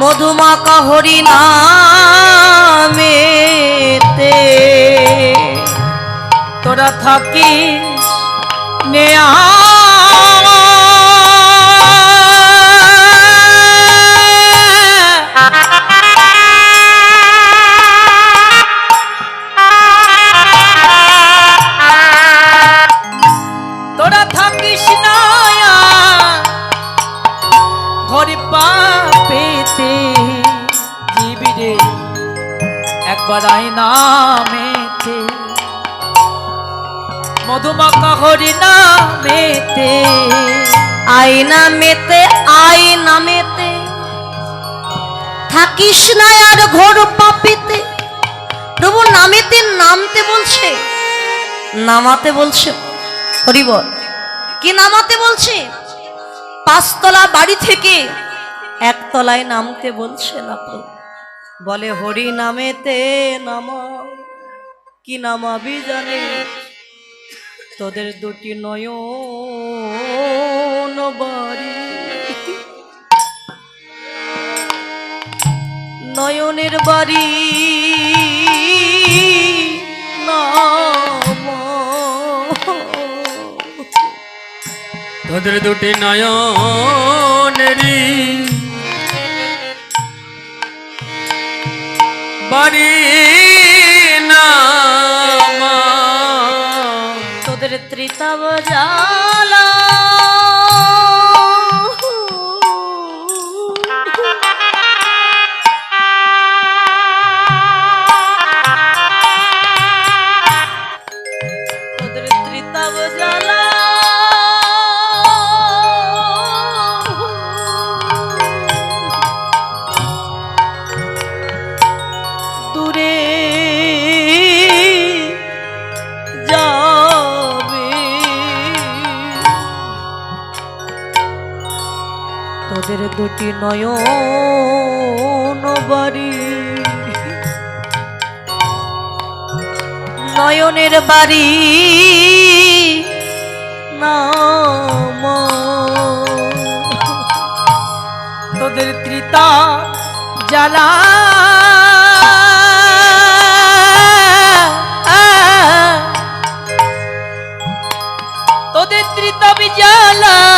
মধুমাকা হরি নামেতে তোরা থাকিস নেয়া আই নামেতে মধুমাকা হরি নামেতে আয়না মেতে মেতে থাকিস না আর ঘোর পাপিতে। প্রভু নামেতে, নামতে বলছে। নামাতে বলছে। হরিবল কি নামাতে বলছে? পাঁচতলা বাড়ি থেকে একতলায় নামতে বলছে না প্রভু। বলে, হরি নামেতে নামা, কি নামাবি জানে তোদের দুটি নয়ন বাড়ি। নয়নের বাড়ি নাম। তোদের দুটি নয়নেরি বাড়ি না তোদের ত্রিতাব জালা তোদের দুটি নয়ন বাড়ি। নয়নের বাড়ি নাম। তোদের ত্রিতা জ্বালা। তোদের ত্রিতবি জ্বালা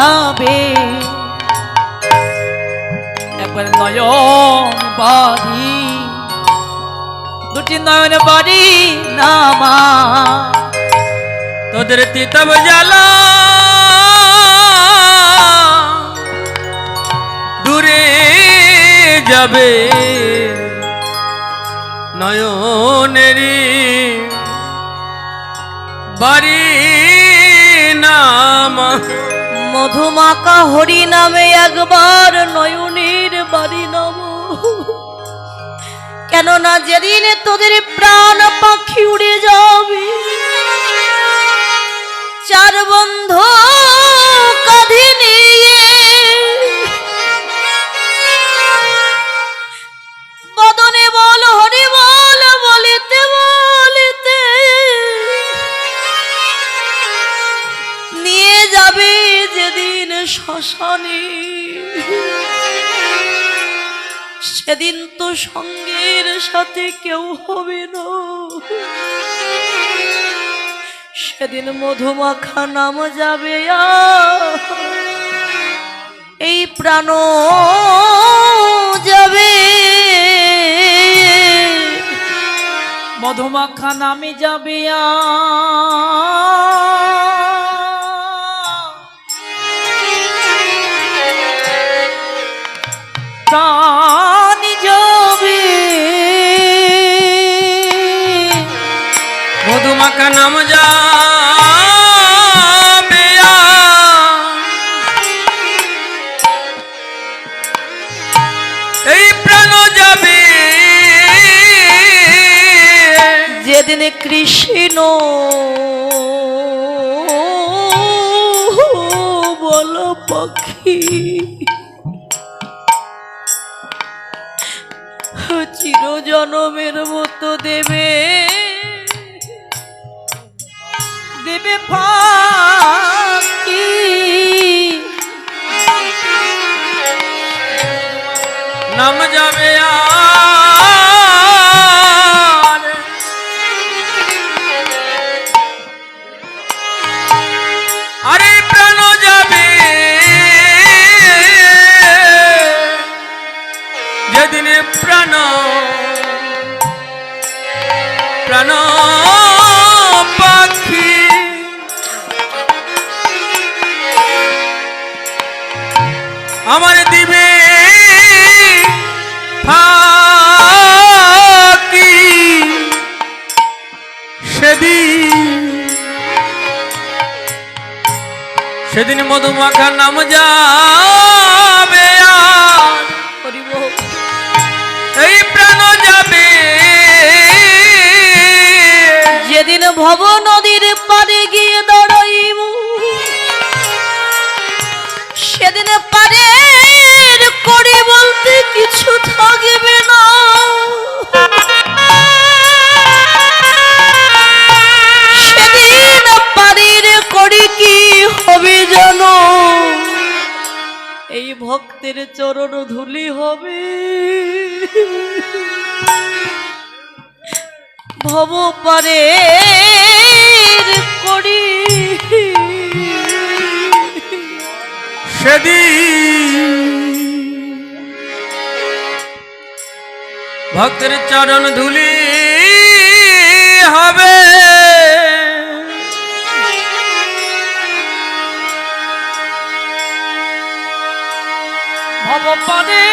যাবে। একবার নয়ন বাড়ি দুটি নয়ন বাড়ি নামা তোদের তিতব জ্বালা দূরে যাবে। নয়নেরি বাড়ি নামা মধুমাকা হরি নামে একবার নয়নের বাড়ি নাম। কেননা যেদিন তোদের প্রাণ পাখি উড়ে যাবে, চার বন্ধু যেদিন শ্মশানে, সেদিন তো সঙ্গের সাথে কেউ হবে না। সেদিন মধুমাখা নাম যাবে এই প্রাণ যাবে। মধুমাখা নামে যাবে প্রাণ যাবে। মধুমাখা নাম যাবে। যেদিন কৃষ্ণ বল পাখি মানবের মতো দেবে। দেবে নাম যাবে আর আমার দিবে সেদিন সেদিন মধুমাখা নাম যাবে এই প্রাণ যাবে। যেদিন ভব নদীর পারে গিয়ে ভক্তের চরণ ধুলি হবে। ভব পারে করি। সেদিন ভক্তের চরণ ধুলি হবে। ভব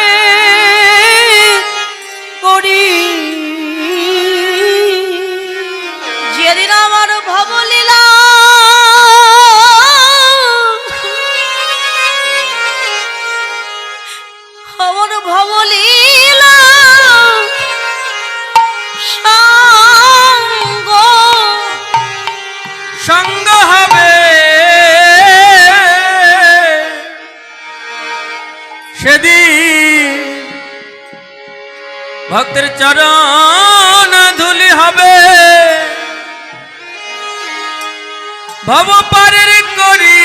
সেদিন ভক্তের চরণ ধুলি হবে। ভব পারের করি।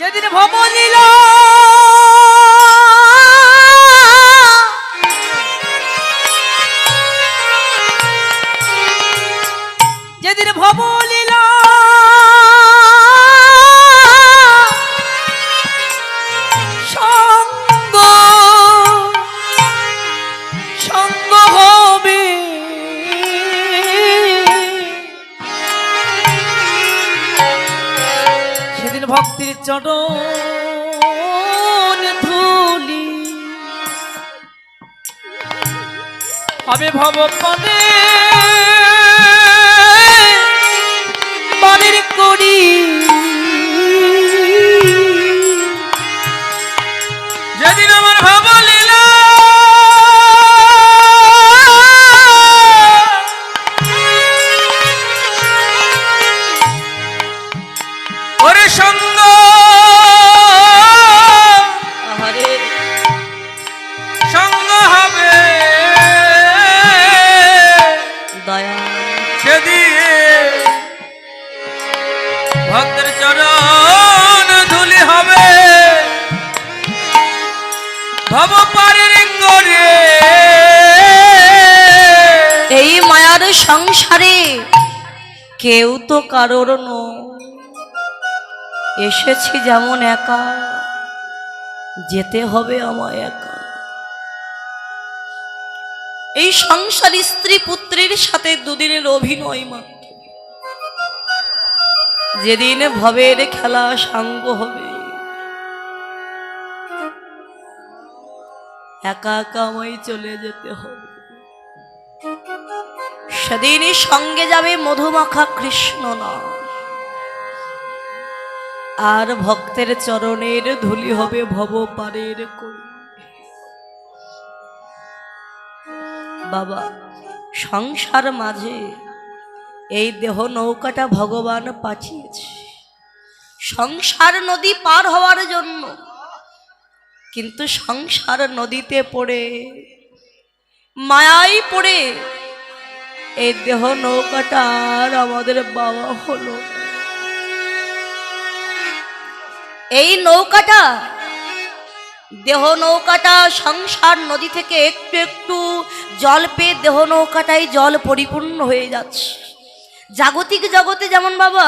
যেদিন ভব লীল চরণ ধুলি। হবে ভব পদে এই মায়ার সংসারে কেউ তো কারোর নয়। এসেছি যেমন একা, যেতে হবে আমায় একা। এই সংসার স্ত্রী পুত্রের সাথে দুদিনের অভিনয় মাত্র। যেদিন ভবের খেলা সাঙ্গ হবে একা একা আমায় চলে যেতে হবে। সেদিনই সঙ্গে যাবে মধুমাখা কৃষ্ণ না আর ভক্তের চরণের ধুলি হবে ভব পারের বাবা, সংসার মাঝে এই দেহ নৌকাটা ভগবান পাঠিয়েছে। সংসার নদী পার হওয়ার জন্য কিন্তু সংসার নদীতে পড়ে মায়াই পড়ে এই দেহ নৌকাটা আর আমাদের বাবা হলো। এই নৌকাটা, দেহ নৌকাটা সংসার নদী থেকে একটু একটু জল পেয়ে দেহ নৌকাটাই জল পরিপূর্ণ হয়ে যাচ্ছে। জাগতিক জগতে যেমন বাবা,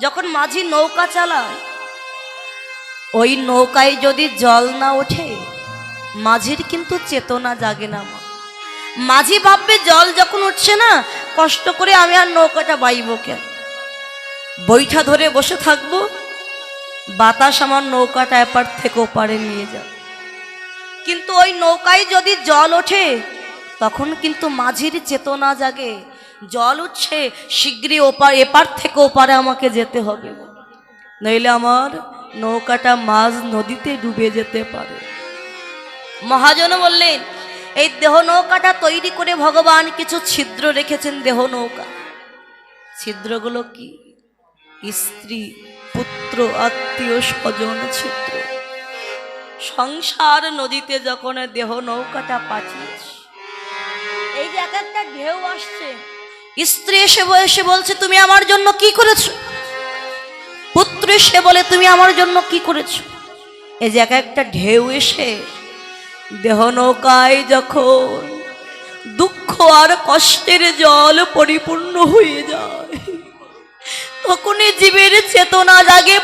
যখন মাঝি নৌকা চালায় ওই নৌকায় যদি জল না ওঠে, মাঝির কিন্তু চেতনা জাগে না মা। মাঝি ভাববে জল যখন উঠছে না, কষ্ট করে আমি আর নৌকাটা বাইব কেন? বৈঠা ধরে বসে থাকব, বাতাস আমার নৌকাটা এপার থেকে ওপারে নিয়ে যাবে। কিন্তু ওই নৌকায় যদি জল ওঠে, তখন কিন্তু মাঝির চেতনা জাগে, জল উঠছে, শীঘ্রই ওপার এপার থেকে ওপারে আমাকে যেতে হবে। নইলে আমার নৌকাটা মাঝ নদীতে ডুবে যেতে পারে। মহাজন বললেন, এই দেহ নৌকাটা তৈরি করে ভগবান কিছু ছিদ্র রেখেছেন দেহ নৌকা। ছিদ্রগুলো কি? স্ত্রী, পুত্র, আত্মীয়, স্বজন, ছিদ্র। সংসার নদীতে যখন দেহ নৌকাটা পাঠিয়েছে, এই যে এক একটা ঢেউ আসছে, স্ত্রী এসে বসে বলছে, তুমি আমার জন্য কি করেছ? পুত্র এসে বলে, তুমি আমার জন্য কি করেছ? এই জায়গা এক একটা ঢেউ এসে দেহ নৌকায় যখন দুঃখ আর কষ্টের জল পরিপূর্ণ হয়ে যায়, তখনই জীবের চেতনা জাগে